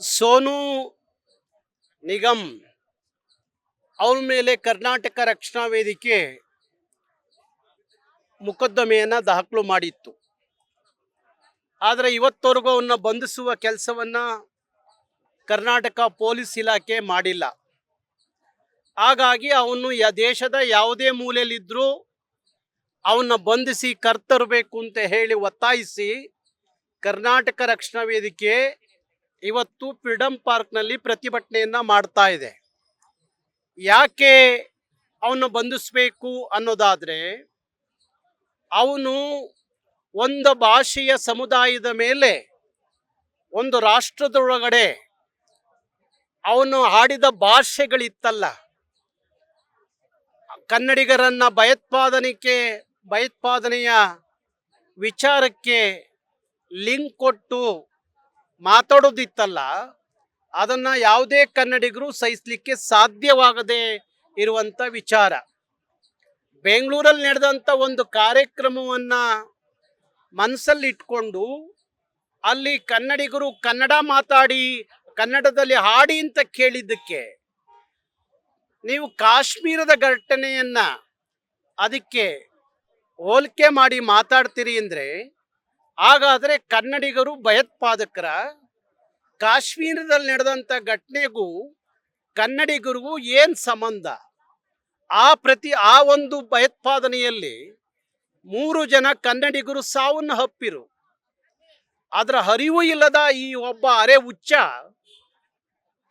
ಸೋನು ನಿಗಮ್ ಅವ್ರ ಮೇಲೆ ಕರ್ನಾಟಕ ರಕ್ಷಣಾ ವೇದಿಕೆ ಮೊಕದ್ದಮೆಯನ್ನು ದಾಖಲು ಮಾಡಿತ್ತು. ಆದರೆ ಇವತ್ತವರೆಗೂ ಅವನ್ನ ಬಂಧಿಸುವ ಕೆಲಸವನ್ನು ಕರ್ನಾಟಕ ಪೊಲೀಸ್ ಇಲಾಖೆ ಮಾಡಿಲ್ಲ. ಹಾಗಾಗಿ ಅವನು ಯ ದೇಶದ ಯಾವುದೇ ಮೂಲೆಯಲ್ಲಿದ್ದರೂ ಅವನ್ನ ಬಂಧಿಸಿ ಕರ್ತರಬೇಕು ಅಂತ ಹೇಳಿ ಒತ್ತಾಯಿಸಿ ಕರ್ನಾಟಕ ರಕ್ಷಣಾ ವೇದಿಕೆ ಇವತ್ತು ಫ್ರೀಡಂ ಪಾರ್ಕ್ನಲ್ಲಿ ಪ್ರತಿಭಟನೆಯನ್ನ ಮಾಡ್ತಾ ಇದೆ. ಯಾಕೆ ಅವನು ಬಂಧಿಸಬೇಕು ಅನ್ನೋದಾದ್ರೆ, ಅವನು ಒಂದು ಭಾಷೆಯ ಸಮುದಾಯದ ಮೇಲೆ, ಒಂದು ರಾಷ್ಟ್ರದೊಳಗಡೆ ಅವನು ಹಾಡಿದ ಭಾಷೆಗಳಿತ್ತಲ್ಲ. ಕನ್ನಡಿಗರನ್ನ ಭಯೋತ್ಪಾದನೆಗೆ, ಭಯೋತ್ಪಾದನೆಯ ವಿಚಾರಕ್ಕೆ ಲಿಂಕ್ ಕೊಟ್ಟು ಮಾತಾಡೋದಿತ್ತಲ್ಲ, ಅದನ್ನ ಯಾವುದೇ ಕನ್ನಡಿಗರು ಸಹಿಸಲಿಕ್ಕೆ ಸಾಧ್ಯವಾಗದೆ ಇರುವಂತ ವಿಚಾರ. ಬೆಂಗಳೂರಲ್ಲಿ ನಡೆದಂತ ಒಂದು ಕಾರ್ಯಕ್ರಮವನ್ನ ಮನಸ್ಸಲ್ಲಿ ಇಟ್ಕೊಂಡು ಅಲ್ಲಿ ಕನ್ನಡಿಗರು ಕನ್ನಡ ಮಾತಾಡಿ, ಕನ್ನಡದಲ್ಲಿ ಹಾಡಿ ಅಂತ ಕೇಳಿದ್ದಕ್ಕೆ ನೀವು ಕಾಶ್ಮೀರದ ಘಟನೆಯನ್ನ ಅದಕ್ಕೆ ಹೋಲಿಕೆ ಮಾಡಿ ಮಾತಾಡ್ತೀರಿ ಅಂದ್ರೆ ಹಾಗಾದ್ರೆ ಕನ್ನಡಿಗರು ಭಯೋತ್ಪಾದಕರ ಕಾಶ್ಮೀರದಲ್ಲಿ ನಡೆದಂತ ಘಟನೆಗೂ ಕನ್ನಡಿಗರಿಗೂ ಏನು ಸಂಬಂಧ? ಆ ಪ್ರತಿ, ಆ ಒಂದು ಭಯೋತ್ಪಾದನೆಯಲ್ಲಿ ಮೂರು ಜನ ಕನ್ನಡಿಗರು ಸಾವನ್ನು ಹಪ್ಪಿರು. ಅದರ ಹರಿವು ಇಲ್ಲದ ಈ ಒಬ್ಬ ಅರೆ ಹುಚ್ಚ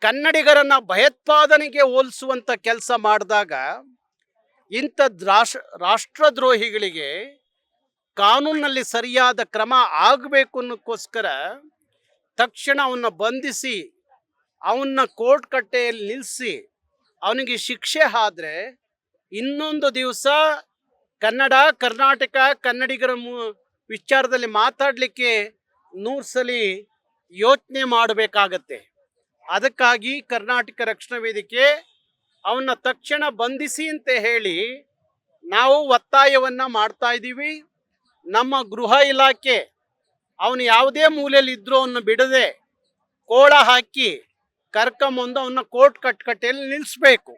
ಕನ್ನಡಿಗರನ್ನ ಭಯೋತ್ಪಾದನೆಗೆ ಹೋಲಿಸುವಂಥ ಕೆಲಸ ಮಾಡಿದಾಗ ಇಂಥ ರಾಷ್ಟ್ರ ರಾಷ್ಟ್ರದ್ರೋಹಿಗಳಿಗೆ ಕಾನೂನಿನಲ್ಲಿ ಸರಿಯಾದ ಕ್ರಮ ಆಗಬೇಕು ಅನ್ನೋಕ್ಕೋಸ್ಕರ ತಕ್ಷಣ ಅವನ್ನ ಬಂಧಿಸಿ ಅವನ್ನ ಕೋರ್ಟ್ ಕಟ್ಟೆಯಲ್ಲಿ ನಿಲ್ಲಿಸಿ ಅವನಿಗೆ ಶಿಕ್ಷೆ ಆದರೆ ಇನ್ನೊಂದು ದಿವಸ ಕನ್ನಡ, ಕರ್ನಾಟಕ, ಕನ್ನಡಿಗರ ವಿಚಾರದಲ್ಲಿ ಮಾತಾಡಲಿಕ್ಕೆ ನೂರು ಸಲ ಯೋಚನೆ ಮಾಡಬೇಕಾಗತ್ತೆ. ಅದಕ್ಕಾಗಿ ಕರ್ನಾಟಕ ರಕ್ಷಣಾ ವೇದಿಕೆ ಅವನ್ನ ತಕ್ಷಣ ಬಂಧಿಸಿ ಅಂತ ಹೇಳಿ ನಾವು ಒತ್ತಾಯವನ್ನು ಮಾಡ್ತಾ ಇದ್ದೀವಿ. ನಮ್ಮ ಗೃಹ ಇಲಾಖೆ ಅವನು ಯಾವುದೇ ಮೂಲೆಯಲ್ಲಿ ಇದ್ದರೂ ಅವನ್ನ ಬಿಡದೆ ಕೋಳ ಹಾಕಿ ಕರ್ಕೊಂಬಂದು ಅವನ್ನ ಕೋರ್ಟ್ ಕಟ್ಕಟ್ಟೆಯಲ್ಲಿ ನಿಲ್ಲಿಸ್ಬೇಕು.